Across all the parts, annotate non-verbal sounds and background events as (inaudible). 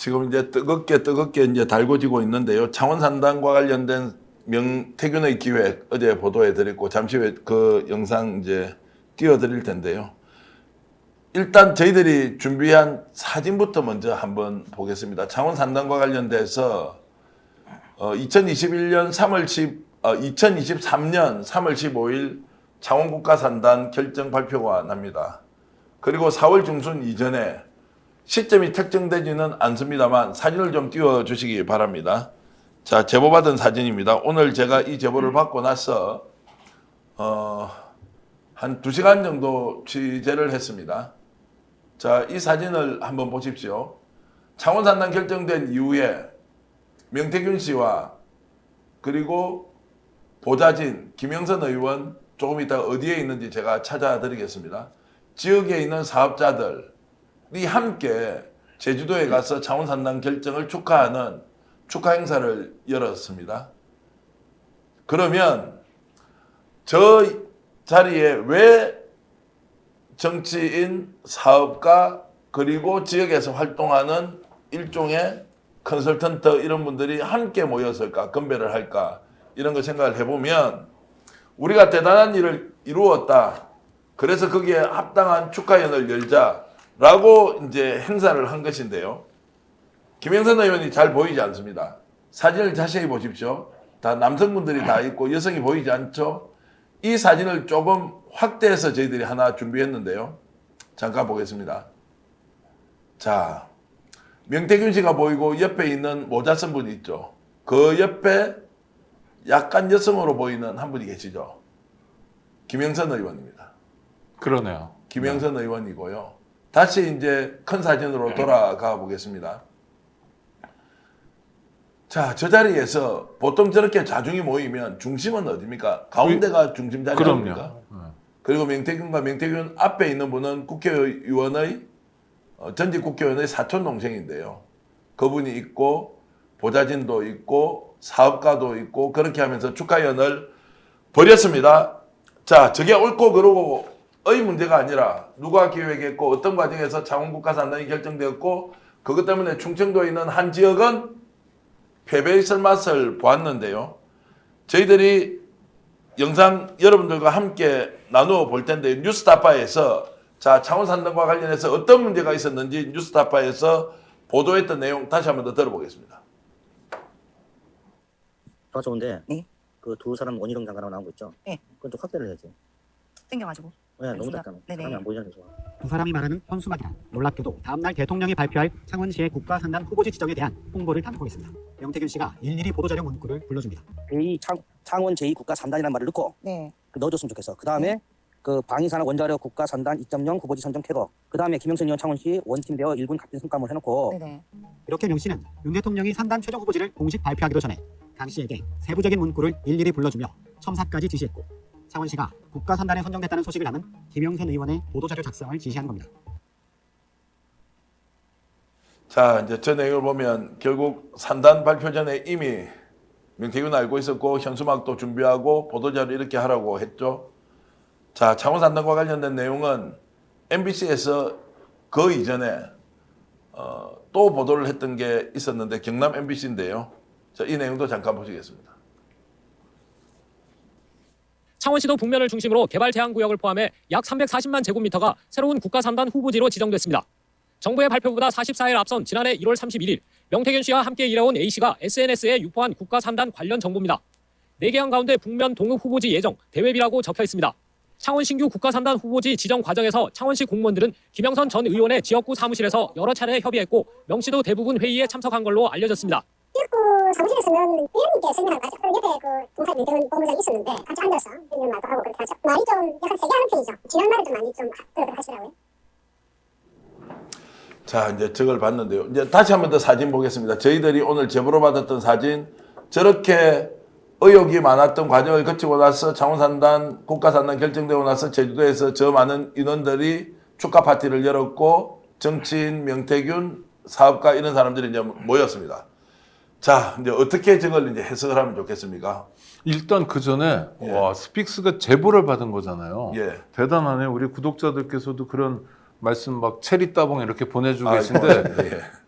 지금 이제 뜨겁게 뜨겁게 이제 달궈지고 있는데요. 창원 산단과 관련된 명태균의 기획 어제 보도해 드렸고 잠시 후에 그 영상 이제 띄워 드릴 텐데요. 일단 저희들이 준비한 사진부터 먼저 한번 보겠습니다. 창원 산단과 관련돼서 어, 2021년 3월 10, 어, 2023년 3월 15일 창원 국가산단 결정 발표가 납니다. 그리고 4월 중순 이전에 시점이 특정되지는 않습니다만 사진을 좀 띄워 주시기 바랍니다. 자, 제보 받은 사진입니다. 오늘 제가 이 제보를 받고 나서 어, 한 2시간 정도 취재를 했습니다. 자, 이 사진을 한번 보십시오. 창원 산단 결정된 이후에 명태균 씨와 그리고 보좌진 김영선 의원 조금 이따 어디에 있는지 제가 찾아드리겠습니다. 지역에 있는 사업자들이 함께 제주도에 가서 창원 산단 결정을 축하하는 축하 행사를 열었습니다. 그러면 저 자리에 왜 정치인, 사업가 그리고 지역에서 활동하는 일종의 컨설턴트 이런 분들이 함께 모였을까 건배를 할까 이런 거 생각을 해보면 우리가 대단한 일을 이루었다. 그래서 거기에 합당한 축하연을 열자 라고 이제 행사를 한 것인데요. 김영선 의원이 잘 보이지 않습니다. 사진을 자세히 보십시오. 다 남성분들이 다 있고 여성이 보이지 않죠? 이 사진을 조금 확대해서 저희들이 하나 준비했는데요. 잠깐 보겠습니다. 자, 명태균 씨가 보이고 옆에 있는 모자 쓴 분이 있죠. 그 옆에 약간 여성으로 보이는 한 분이 계시죠. 김영선 의원입니다. 그러네요. 김영선 의원이고요. 다시 이제 큰 사진으로 돌아가 보겠습니다. 자, 저 자리에서 보통 저렇게 자중이 모이면 중심은 어디입니까? 가운데가 중심 자리 아닙니까? 그럼요. 네. 그리고 명태균과 명태균 앞에 있는 분은 국회의원의 어, 전직 국회의원의 사촌 동생인데요. 그분이 있고 보좌진도 있고 사업가도 있고 그렇게 하면서 축하연을 벌였습니다. 자, 저게 옳고 그르고 의 문제가 아니라 누가 기획했고 어떤 과정에서 창원국가 산단이 결정되었고 그것 때문에 충청도에 있는 한 지역은 패배 있을 맛을 보았는데요. 저희들이 영상 여러분들과 함께 나누어 볼 텐데 뉴스타파에서 자 창원 산단과 관련해서 어떤 문제가 있었는지 뉴스타파에서 보도했던 내용 다시 한번 더 들어보겠습니다. 아 좋은데 네. 그 두 사람 원희룡 장관하고 나온 거 있죠? 네. 그건 좀 확대를 해야지. 땡겨가지고. 왜 너무. 작잖아. 네네. 사람이 안 보이잖아 좋아. 두 사람이 말하는 현수막이란 놀랍게도 다음날 대통령이 발표할 창원시의 국가산단 후보지 지정에 대한 홍보를 담고 있습니다. 명태균 씨가 일일이 보도자료 문구를 불러줍니다. 제2 창, 창원 제2 국가 산단이라는 말을 넣고 네. 그 넣어줬으면 좋겠어. 그 다음에 그 방위산업 원자력 국가 산단 2.0 후보지 선정 쾌거. 그 다음에 김영선 의원 창원시 원팀 되어 일군 갑진 성과물 해놓고 네네. 이렇게 명 씨는 윤 대통령이 산단 최종 후보지를 공식 발표하기도 전에 강 씨에게 세부적인 문구를 일일이 불러주며 첨삭까지 지시했고 창원시가 국가산단에 선정됐다는 소식을 남은 김영선 의원의 보도자료 작성을 지시한 겁니다. 자 이제 저 내용을 보면 결국 산단 발표 전에 이미 명태균 알고 있었고 현수막도 준비하고 보도자료 이렇게 하라고 했죠. 자 창원 산단과 관련된 내용은 MBC에서 그 이전에 어, 또 보도를 했던 게 있었는데 경남 MBC인데요. 자, 이 내용도 잠깐 보시겠습니다. 창원시도 북면을 중심으로 개발 제한 구역을 포함해 약 340만 제곱미터가 새로운 국가 산단 후보지로 지정됐습니다. 정부의 발표보다 44일 앞선 지난해 1월 31일 명태균 씨와 함께 일해온 A 씨가 SNS에 유포한 국가 산단 관련 정보입니다. 4개항 가운데 북면 동읍 후보지 예정 대회비라고 적혀 있습니다. 창원 신규 국가 산단 후보지 지정 과정에서 창원시 공무원들은 김영선 전 의원의 지역구 사무실에서 여러 차례 협의했고 명 씨도 대부분 회의에 참석한 걸로 알려졌습니다. 그 사무실에서는 의원님께 설명을 하죠. 그럼 옆에 그 동사 민태훈 본부장이 있었는데 같이 앉아서 이런 말도 하고 그렇게 하죠. 말이 좀 약간 세게 하는 편이죠. 지난 말을 좀 많이 좀 그렇게 하시더라고요. 자, 이제 저걸 봤는데요. 이제 다시 한 번 더 사진 보겠습니다. 저희들이 오늘 제보로 받았던 사진, 저렇게 의혹이 많았던 과정을 거치고 나서 창원산단, 국가산단 결정되고 나서 제주도에서 저 많은 인원들이 축하 파티를 열었고, 정치인, 명태균, 사업가 이런 사람들이 이제 모였습니다. 자, 이제 어떻게 저걸 이제 해석을 하면 좋겠습니까? 일단 그 전에 예. 와 스픽스가 제보를 받은 거잖아요. 예. 대단하네. 우리 구독자들께서도 그런 말씀 막 체리 따봉 이렇게 보내주고 아, 계신데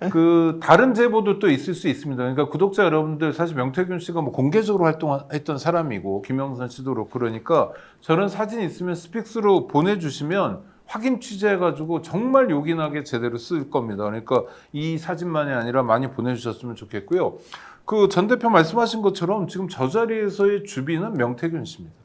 예. (laughs) 그 다른 제보도 또 있을 수 있습니다. 그러니까 구독자 여러분들 사실 명태균 씨가 뭐 공개적으로 활동했던 사람이고 김영선 씨도 그렇고 그러니까 저런 사진 있으면 스픽스로 보내주시면 확인 취재해가지고 정말 요긴하게 제대로 쓸 겁니다. 그러니까 이 사진만이 아니라 많이 보내주셨으면 좋겠고요. 그 전 대표 말씀하신 것처럼 지금 저 자리에서의 주비는 명태균 씨입니다.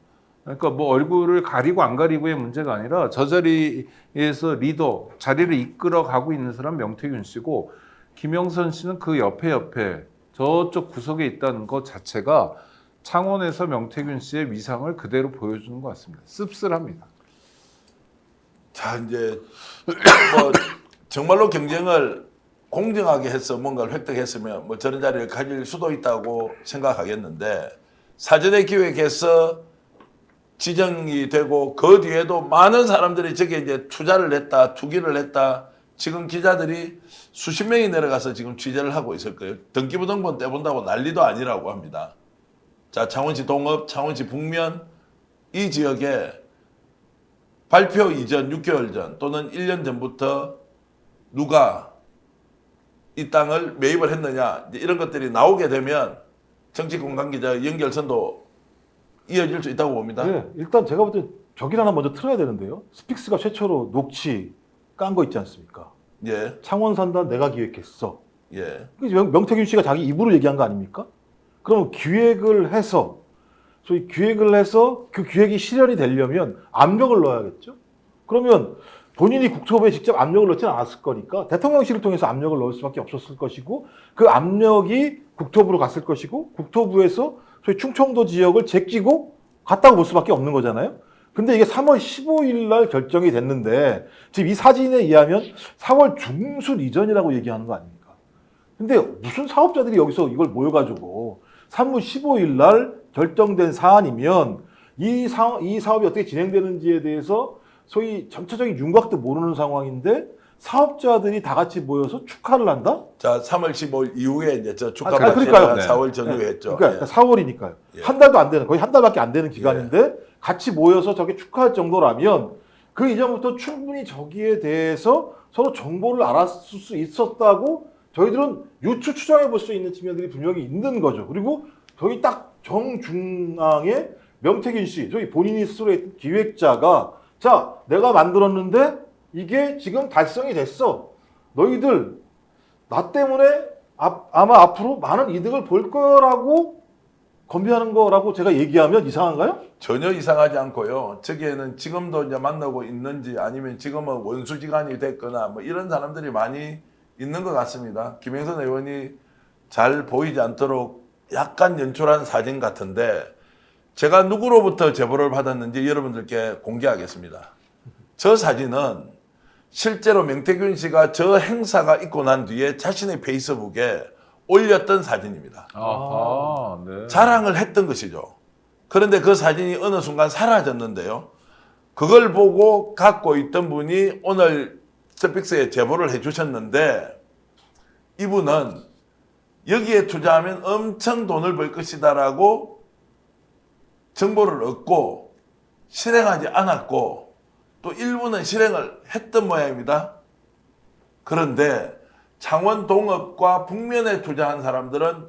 그러니까 뭐 얼굴을 가리고 안 가리고의 문제가 아니라 저 자리에서 리더 자리를 이끌어 가고 있는 사람 명태균 씨고 김영선 씨는 그 옆에 옆에 저쪽 구석에 있다는 것 자체가 창원에서 명태균 씨의 위상을 그대로 보여주는 것 같습니다. 씁쓸합니다. 자 이제 뭐 정말로 경쟁을 공정하게 해서 뭔가를 획득했으면 뭐 저런 자리를 가질 수도 있다고 생각하겠는데 사전에 기획해서 지정이 되고 그 뒤에도 많은 사람들이 저게 이제 투자를 했다, 투기를 했다. 지금 기자들이 수십 명이 내려가서 지금 취재를 하고 있을 거예요. 등기부등본 떼본다고 난리도 아니라고 합니다. 자, 창원시 동업, 창원시 북면 이 지역에 발표 이전 6개월 전 또는 1년 전부터 누가 이 땅을 매입을 했느냐 이런 것들이 나오게 되면 정치 공간 기자 연결선도 이어질 수 있다고 봅니다. 네, 일단 제가 볼때 저길 하나 먼저 틀어야 되는데요. 스픽스가 최초로 녹취 깐 거 있지 않습니까? 예, 창원 산단 내가 기획했어. 예. 그 명, 명태균 씨가 자기 입으로 얘기한 거 아닙니까? 그럼 기획을 해서 소위 기획을 해서 그 기획이 실현이 되려면 압력을 넣어야겠죠. 그러면 본인이 국토부에 직접 압력을 넣지는 않았을 거니까 대통령실을 통해서 압력을 넣을 수밖에 없었을 것이고 그 압력이 국토부로 갔을 것이고 국토부에서 소위 충청도 지역을 제끼고 갔다고 볼 수밖에 없는 거잖아요. 근데 이게 3월 15일 날 결정이 됐는데 지금 이 사진에 의하면 4월 중순 이전이라고 얘기하는 거 아닙니까? 근데 무슨 사업자들이 여기서 이걸 모여가지고 3월 15일 날 결정된 사안이면 이, 사, 이 사업이 어떻게 진행되는지에 대해서 소위 전체적인 윤곽도 모르는 상황인데 사업자들이 다 같이 모여서 축하를 한다? 자, 3월 15일 이후에 이제 저 축하 아, 그러니까요. 네. 4월 전후에 했죠. 그러니까 예. 4월이니까요. 예. 한 달도 안 되는 거의 한 달밖에 안 되는 기간인데 같이 모여서 저게 축하할 정도라면 그 이전부터 충분히 저기에 대해서 서로 정보를 알았을 수 있었다고 저희들은 유추 추정해 볼 수 있는 측면들이 분명히 있는 거죠. 그리고 저희 딱 정중앙에 명태균 씨, 저희 본인이 스스로 했던 기획자가 자, 내가 만들었는데 이게 지금 달성이 됐어. 너희들 나 때문에 앞- 아마 앞으로 많은 이득을 볼 거라고 건비하는 거라고 제가 얘기하면 이상한가요? 전혀 이상하지 않고요. 저기에는 지금도 이제 만나고 있는지 아니면 지금은 원수지간이 됐거나 뭐 이런 사람들이 많이 있는 것 같습니다. 김영선 의원이 잘 보이지 않도록 약간 연출한 사진 같은데 제가 누구로부터 제보를 받았는지 여러분들께 공개하겠습니다. 저 사진은 실제로 명태균 씨가 저 행사가 있고 난 뒤에 자신의 페이스북에 올렸던 사진입니다. 아하, 네. 자랑을 했던 것이죠. 그런데 그 사진이 어느 순간 사라졌는데요. 그걸 보고 갖고 있던 분이 오늘 스픽스에 제보를 해주셨는데 이분은 여기에 투자하면 엄청 돈을 벌 것이다라고 정보를 얻고 실행하지 않았고 또 일부는 실행을 했던 모양입니다. 그런데 창원 동업과 북면에 투자한 사람들은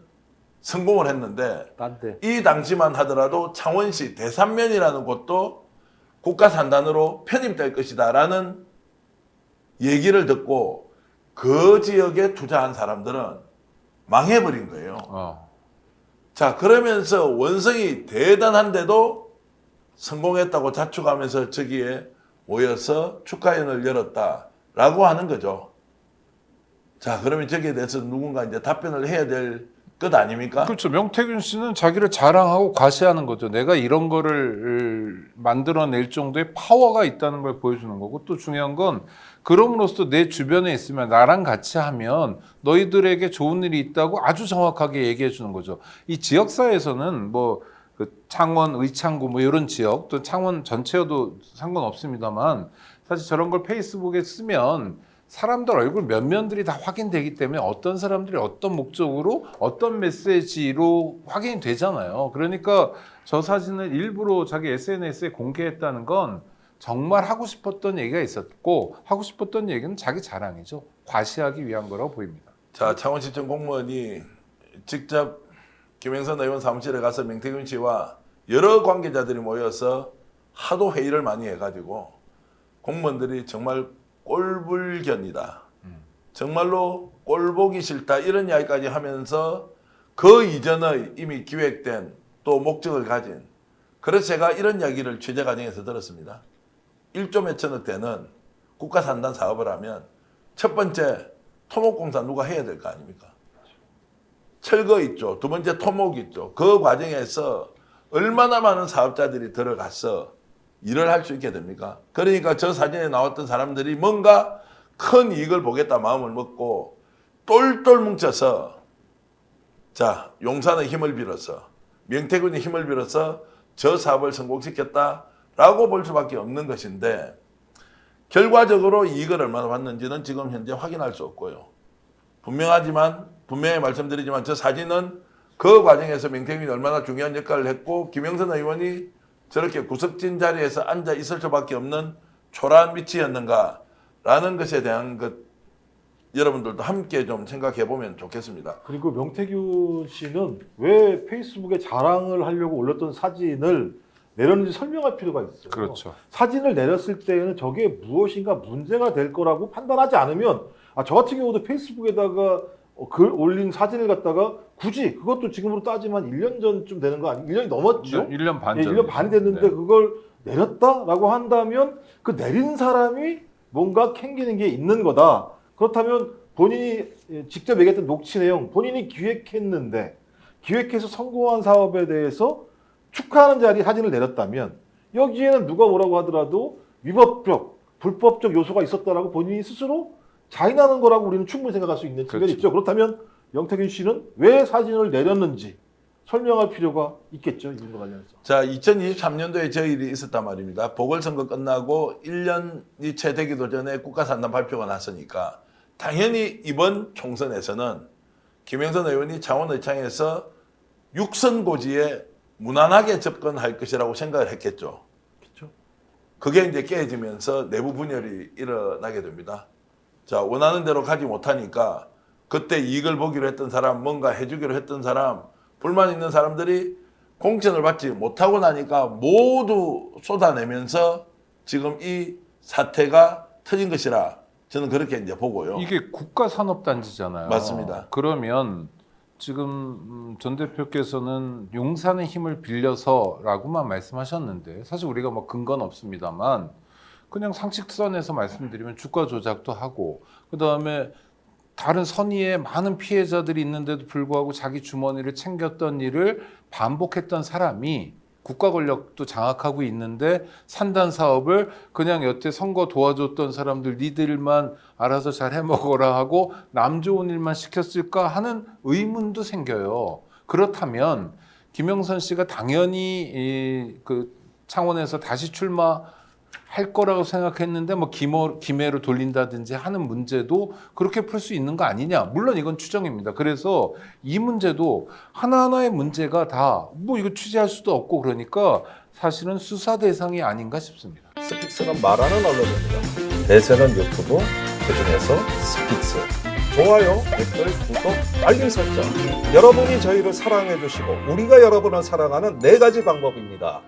성공을 했는데 딴데. 이 당시만 하더라도 창원시 대산면이라는 곳도 국가 산단으로 편입될 것이다라는 얘기를 듣고 그 지역에 투자한 사람들은 망해버린 거예요. 어. 자, 그러면서 원성이 대단한데도 성공했다고 자축하면서 저기에 모여서 축하연을 열었다 라고 하는 거죠. 자, 그러면 저기에 대해서 누군가 이제 답변을 해야 될것 아닙니까? 그렇죠. 명태균 씨는 자기를 자랑하고 과시하는 거죠. 내가 이런 거를 만들어낼 정도의 파워가 있다는 걸 보여주는 거고 또 중요한 건 그럼으로써 내 주변에 있으면 나랑 같이 하면 너희들에게 좋은 일이 있다고 아주 정확하게 얘기해 주는 거죠. 이 지역사회에서는 뭐 그 창원, 의창구 뭐 이런 지역 또 창원 전체여도 상관없습니다만 사실 저런 걸 페이스북에 쓰면 사람들 얼굴 면면들이 다 확인되기 때문에 어떤 사람들이 어떤 목적으로 어떤 메시지로 확인이 되잖아요. 그러니까 저 사진을 일부러 자기 SNS에 공개했다는 건 정말 하고 싶었던 얘기가 있었고 하고 싶었던 얘기는 자기 자랑이죠. 과시하기 위한 거라고 보입니다. 자, 창원시청 공무원이 직접 김영선 의원 사무실에 가서 명태균 씨와 여러 관계자들이 모여서 하도 회의를 많이 해가지고 공무원들이 정말 꼴불견이다. 정말로 꼴보기 싫다. 이런 이야기까지 하면서 그 이전의 이미 기획된 또 목적을 가진 그래서 제가 이런 이야기를 취재 과정에서 들었습니다. 1조 몇천억 되는 국가산단 사업을 하면 첫 번째 토목공사 누가 해야 될 거 아닙니까? 철거 있죠. 두 번째 토목 있죠. 그 과정에서 얼마나 많은 사업자들이 들어가서 일을 할 수 있게 됩니까? 그러니까 저 사진에 나왔던 사람들이 뭔가 큰 이익을 보겠다 마음을 먹고 똘똘 뭉쳐서 자 용산의 힘을 빌어서 명태군의 힘을 빌어서 저 사업을 성공시켰다 라고 볼 수밖에 없는 것인데 결과적으로 이익을 얼마나 받는지는 지금 현재 확인할 수 없고요. 분명하지만 분명히 말씀드리지만 저 사진은 그 과정에서 명태균이 얼마나 중요한 역할을 했고 김영선 의원이 저렇게 구석진 자리에서 앉아 있을 수밖에 없는 초라한 위치였는가라는 것에 대한 것 여러분들도 함께 좀 생각해 보면 좋겠습니다. 그리고 명태균 씨는 왜 페이스북에 자랑을 하려고 올렸던 사진을 내렸는지 설명할 필요가 있어요. 그렇죠. 사진을 내렸을 때에는 저게 무엇인가 문제가 될 거라고 판단하지 않으면 아, 저 같은 경우도 페이스북에다가 어, 글 올린 사진을 갖다가 굳이 그것도 지금으로 따지면 1년 전쯤 되는 거 아니에요? 1년이 넘었죠? 1년 반 예, 전. 1년 반이 됐는데 네. 그걸 내렸다라고 한다면 그 내린 사람이 뭔가 캥기는 게 있는 거다. 그렇다면 본인이 예, 직접 얘기했던 녹취 내용 본인이 기획했는데 기획해서 성공한 사업에 대해서 축하하는 자리 사진을 내렸다면 여기에는 누가 뭐라고 하더라도 위법적, 불법적 요소가 있었다라고 본인이 스스로 자인하는 거라고 우리는 충분히 생각할 수 있는 측면이 그렇죠. 있죠. 그렇다면 영태균 씨는 왜 사진을 내렸는지 설명할 필요가 있겠죠. 이 부분과 관련해서. 자, 2023년도에 저 일이 있었단 말입니다. 보궐선거 끝나고 1년이 채 되기도 전에 국가산단 발표가 났으니까 당연히 이번 총선에서는 김영선 의원이 창원의창에서 육선고지에 무난하게 접근할 것이라고 생각을 했겠죠. 그렇죠. 그게 이제 깨지면서 내부 분열이 일어나게 됩니다. 자, 원하는 대로 가지 못하니까 그때 이익을 보기로 했던 사람, 뭔가 해주기로 했던 사람, 불만 있는 사람들이 공천을 받지 못하고 나니까 모두 쏟아내면서 지금 이 사태가 터진 것이라 저는 그렇게 이제 보고요. 이게 국가 산업 단지잖아요. 맞습니다. 그러면 지금 음, 전 대표께서는 용산의 힘을 빌려서라고만 말씀하셨는데 사실 우리가 뭐 근거는 없습니다만 그냥 상식선에서 말씀드리면 주가 조작도 하고 그 다음에 다른 선의에 많은 피해자들이 있는데도 불구하고 자기 주머니를 챙겼던 일을 반복했던 사람이 국가 권력도 장악하고 있는데 산단 사업을 그냥 여태 선거 도와줬던 사람들 니들만 알아서 잘 해먹어라 하고 남 좋은 일만 시켰을까 하는 의문도 생겨요. 그렇다면 김영선 씨가 당연히 이, 그 창원에서 다시 출마 할 거라고 생각했는데 뭐 김어, 김해로 돌린다든지 하는 문제도 그렇게 풀 수 있는 거 아니냐? 물론 이건 추정입니다. 그래서 이 문제도 하나하나의 문제가 다 뭐 이거 취재할 수도 없고 그러니까 사실은 수사 대상이 아닌가 싶습니다. 스픽스는 말하는 언론입니다. 대세는 유튜브, 그중에서 스픽스. 좋아요, 댓글, 구독, 알림 설정. 여러분이 저희를 사랑해 주시고 우리가 여러분을 사랑하는 네 가지 방법입니다.